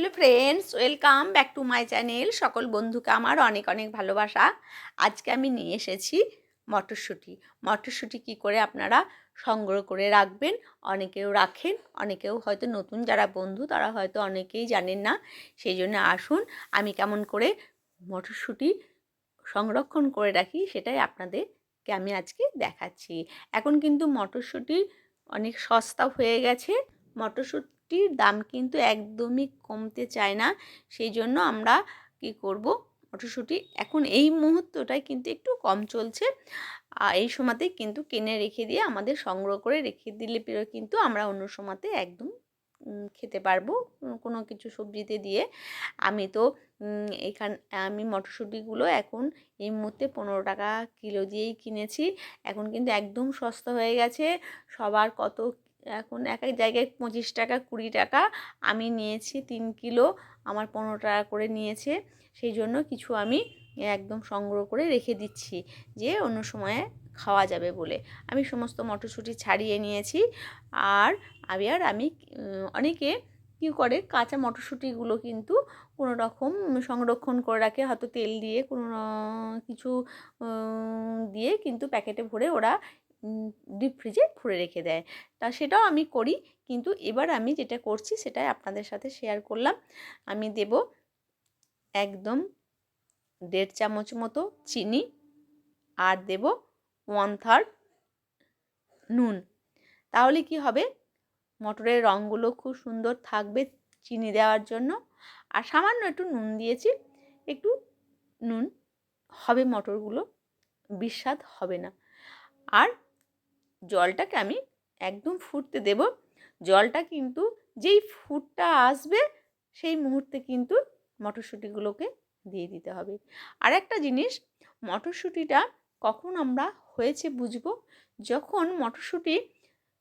Hello friends welcome back to my channel সকল বন্ধুকে আমার অনেক অনেক ভালোবাসা। আজকে আমি নিয়ে এসেছি মটরশুঁটি। মটরশুঁটি কি করে আপনারা সংগ্রহ করে রাখবেন, অনেকেও রাখেন, অনেকেও হয়তো নতুন যারা বন্ধু তারা হয়তো অনেকেই জানেন না। সেই জন্য আসুন, আমি কেমন করে মটরশুঁটি সংরক্ষণ করে রাখি সেটাই আপনাদেরকে আমি আজকে দেখাচ্ছি। এখন কিন্তু মটরশুঁটি অনেক সস্তা হয়ে গেছে। মটরশুঁটির দাম কিন্তু একদমই কমতে চায় না। সেই জন্য আমরা কি করব? মটরশুঁটি এখন এই মুহূর্তটায় কিন্তু একটু কম চলছে। আর এই সময়তে কিন্তু কিনে রেখে দিয়ে আমাদের সংগ্রহ করে রেখে দিলে পেরে কিন্তু আমরা অন্য সময়তে একদম খেতে পারব কোনো কিছু সবজিতে দিয়ে। আমি তো এখান, আমি মটরশুঁটিগুলো এখন এই মুহূর্তে পনেরো টাকা কিলো দিয়েই কিনেছি। এখন কিন্তু একদম সস্তা হয়ে গেছে। সবার কত এখন এক এক জায়গায় পঁচিশ টাকা, কুড়ি টাকা আমি নিয়েছি, তিন কিলো আমার পনেরো টাকা করে নিয়েছে। সেই জন্য কিছু আমি একদম সংগ্রহ করে রেখে দিচ্ছি যে অন্য সময়ে খাওয়া যাবে বলে। আমি সমস্ত মটরশুঁটি ছাড়িয়ে নিয়েছি আর আমি আর আমি অনেকে কী করে, কাঁচা মটরশুঁটিগুলো কিন্তু কোনো রকম সংরক্ষণ করে রাখে, হয়তো তেল দিয়ে কোনো কিছু দিয়ে কিন্তু প্যাকেটে ভরে ওরা ডিপ ফ্রিজে খুঁড়ে রেখে দেয়। তা সেটাও আমি করি, কিন্তু এবার আমি যেটা করছি সেটাই আপনাদের সাথে শেয়ার করলাম। আমি দেব একদম দেড় চামচ মতো চিনি আর দেব ওয়ান থার্ড নুন। তাহলে কি হবে? মটরের রঙগুলো খুব সুন্দর থাকবে চিনি দেওয়ার জন্য। আর সামান্য একটু নুন দিয়েছি, একটু নুন, হবে মটরগুলো, বিস্বাদ হবে না। আর জলটাকে আমি একদম ফুটতে দেব। জলটা কিন্তু যেই ফুটটা আসবে, সেই মুহূর্তে কিন্তু মটরশুঁটিগুলোকে দিয়ে দিতে হবে। আর একটা জিনিস, মটরশুঁটিটা কখন আমরা হয়েছে বুঝব? যখন মটরশুঁটি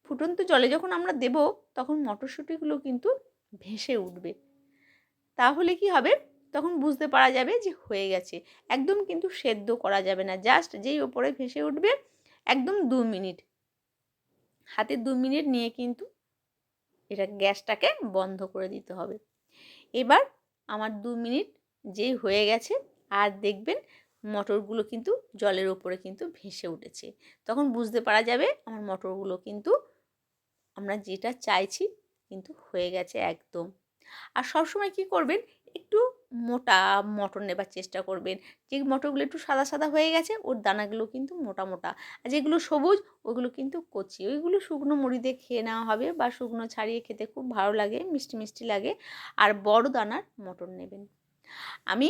ফুটন্ত জলে যখন আমরা দেব, তখন মটরশুঁটিগুলো কিন্তু ভেসে উঠবে। তাহলে কি হবে? তখন বুঝতে পারা যাবে যে হয়ে গেছে। একদম কিন্তু সেদ্ধ করা যাবে না। জাস্ট যেই ওপরে ভেসে উঠবে, একদম দু মিনিট। হাতে দু মিনিট নিয়ে কিন্তু এটা গ্যাসটাকে বন্ধ করে দিতে হবে। এবার আমার দু মিনিট যেই হয়ে গেছে, আর দেখবেন মটরগুলো কিন্তু জলের ওপরে কিন্তু ভেসে উঠেছে। তখন বুঝতে পারা যাবে আমার মটরগুলো কিন্তু আমরা যেটা চাইছি কিন্তু হয়ে গেছে একদম। আর সবসময় কি করবেন? একটু মোটা মটর নেবার চেষ্টা করবেন। যে মটরগুলো একটু সাদা সাদা হয়ে গেছে, ওর দানাগুলো কিন্তু মোটা মোটা। আর যেগুলো সবুজ, ওগুলো কিন্তু কচি। ওইগুলো শুকনো মুড়ি দিয়ে খেয়ে নেওয়া হবে বা শুকনো ছাড়িয়ে খেতে খুব ভালো লাগে, মিষ্টি মিষ্টি লাগে। আর বড় দানার মটর নেবেন। আমি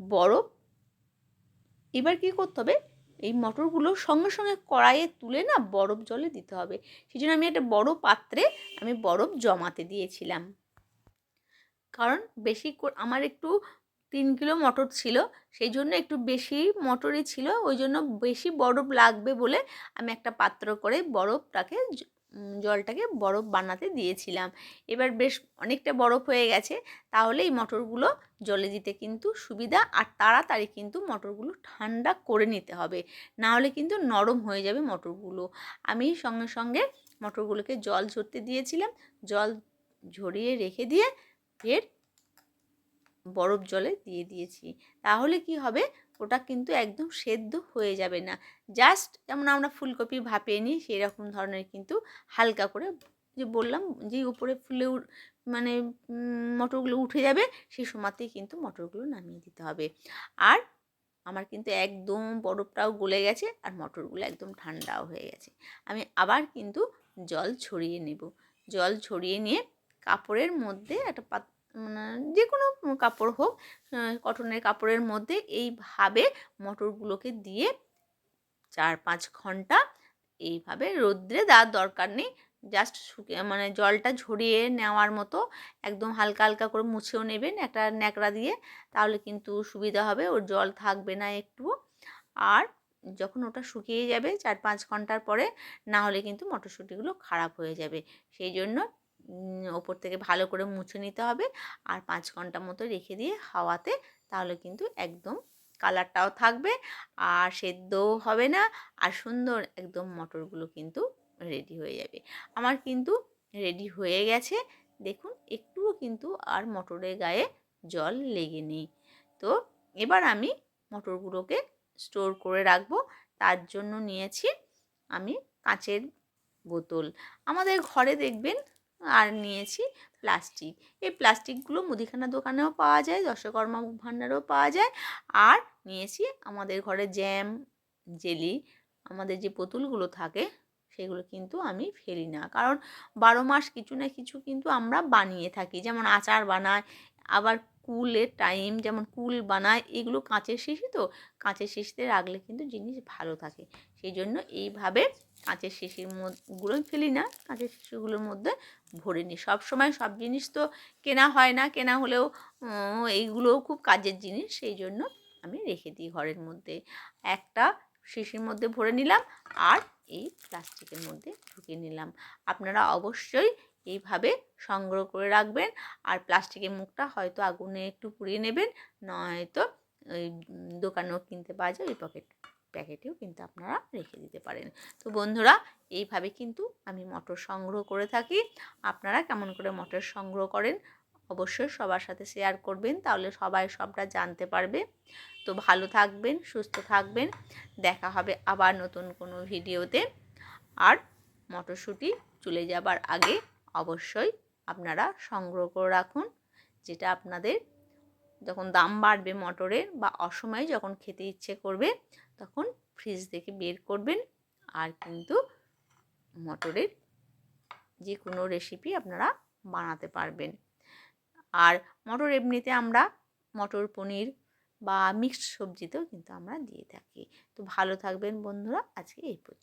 বড়, এবার কি করতে হবে? এই মটরগুলো সঙ্গে সঙ্গে কড়াইয়ে তুলে না বরফ জলে দিতে হবে। সেই জন্য আমি একটা বড় পাত্রে আমি বরফ জমাতে দিয়েছিলাম। কারণ বেশি আমার একটু তিন কিলো মটর ছিল সেই জন্য একটু বেশি মটরই ছিল ওই জন্য বেশি বরফ লাগবে বলে আমি একটা পাত্র করে বরফটাকে জলটাকে বরফ বানাতে দিয়েছিলাম। এবার বেশ অনেকটা বরফ হয়ে গেছে, তাহলে এই মটরগুলো জলে দিতে কিন্তু সুবিধা, আর তাড়াতাড়ি কিন্তু মটরগুলো ঠান্ডা করে নিতে হবে না হলে কিন্তু নরম হয়ে যাবে মটরগুলো। আমি সঙ্গে সঙ্গে মটরগুলোকে জল ঝরতে দিয়েছিলাম, জল ঝরিয়ে রেখে দিয়ে ফের বরফ জলে দিয়ে দিয়েছি। তাহলে কি হবে? ওটা কিন্তু একদম সেদ্ধ হয়ে যাবে না। জাস্ট যেমন আমরা ফুলকপি ভাপিয়ে নিই সেই রকম ধরনের কিন্তু হালকা করে যে বললাম, যে উপরে ফুলে মানে মটরগুলো উঠে যাবে, সেই সময়তেই কিন্তু মটরগুলো নামিয়ে দিতে হবে। আর আমার কিন্তু একদম বরফটাও গলে গেছে, আর মটরগুলো একদম ঠান্ডাও হয়ে গেছে। আমি আবার কিন্তু জল ছড়িয়ে নেব। জল ছড়িয়ে নিয়ে কাপড়ের মধ্যে একটা পাত মানে যে কোনো কাপড় হোক কটনের কাপড়ের মধ্যে এইভাবে মটরগুলোকে দিয়ে চার পাঁচ ঘণ্টা এইভাবে রোদ্রে দেওয়ার দরকার নেই। জাস্ট শুকিয়ে মানে জলটা ঝরিয়ে নেওয়ার মতো একদম হালকা হালকা করে মুছেও নেবেন একটা ন্যাকড়া দিয়ে, তাহলে কিন্তু সুবিধা হবে, ওর জল থাকবে না একটুও আর যখন ওটা শুকিয়ে যাবে চার পাঁচ ঘণ্টার পরে, না হলে কিন্তু মটরশুঁটিগুলো খারাপ হয়ে যাবে। সেই জন্য ওপর থেকে ভালো করে মুছে নিতে হবে। আর পাঁচ ঘণ্টা মতো রেখে দিয়ে হাওয়াতে তাহলে কিন্তু একদম কালারটাও থাকবে আর সেদ্ধও হবে না আর সুন্দর একদম মটরগুলো কিন্তু রেডি হয়ে যাবে। আমার কিন্তু রেডি হয়ে গেছে। দেখুন, একটুও কিন্তু আর মটরের গায়ে জল লেগে নেই তো এবার আমি মটরগুলোকে স্টোর করে রাখব। তার জন্য নিয়েছি আমি কাঁচের বোতল। আমাদের ঘরে দেখবেন আর নিয়েছি প্লাস্টিক। এই প্লাস্টিকগুলো মুদিখানা দোকানেও পাওয়া যায় দশকর্মা ভাণ্ডারেও পাওয়া যায়। আর নিয়েছি আমাদের ঘরে জ্যাম, জেলি, আমাদের যে পুতুলগুলো থাকে, সেগুলো কিন্তু আমি ফেলি না। কারণ বারো মাস কিছু না কিছু কিন্তু আমরা বানিয়ে থাকি। যেমন আচার বানাই, আবার কুলের টাইম যেমন কুল বানায়, এগুলো কাঁচের শিশি তো? কাঁচের শিশিতে রাখলে কিন্তু জিনিস ভালো থাকে। সেই জন্য এইভাবে কাঁচের শিশির মধ্যগুলো ফেলি না, কাঁচের শিশিগুলোর মধ্যে ভরে নিই। সবসময় সব জিনিস তো কেনা হয় না, কেনা হলেও এইগুলোও খুব কাজের জিনিস সেই জন্য আমি রেখে দিই ঘরের মধ্যে। একটা শিশির মধ্যে ভরে নিলাম আর এই প্লাস্টিকের মধ্যে ঢুকিয়ে নিলাম। আপনারা অবশ্যই এইভাবে সংগ্রহ করে রাখবেন। আর প্লাস্টিকের মুখটা হয়তো আগুনে একটু পুড়িয়ে নেবেন, নয়তো ওই দোকানেও কিনতে পাওয়া যায়, ওই পকেট প্যাকেটেও কিন্তু আপনারা রেখে দিতে পারেন। তো বন্ধুরা, এইভাবে কিন্তু আমি মটর সংগ্রহ করে থাকি। আপনারা কেমন করে মটর সংগ্রহ করেন অবশ্যই সবার সাথে শেয়ার করবেন, তাহলে সবাই সবটা জানতে পারবে। তো ভালো থাকবেন, সুস্থ থাকবেন, দেখা হবে আবার নতুন কোনো ভিডিওতে। আর মটরশুঁটি চলে যাবার আগে অবশ্যই আপনারা সংগ্রহ করে রাখুন, যেটা আপনাদের যখন দাম বাড়বে মটরের বা অসময়ে যখন খেতে ইচ্ছে করবে, তখন ফ্রিজ থেকে বের করবেন আর কিন্তু মটরের যে কোনো রেসিপি আপনারা বানাতে পারবেন। আর মটর এমনিতে আমরা মটর পনির বা মিক্সড সবজিতেও কিন্তু আমরা দিয়ে থাকি। তো ভালো থাকবেন বন্ধুরা, আজকে এই পর্যন্ত।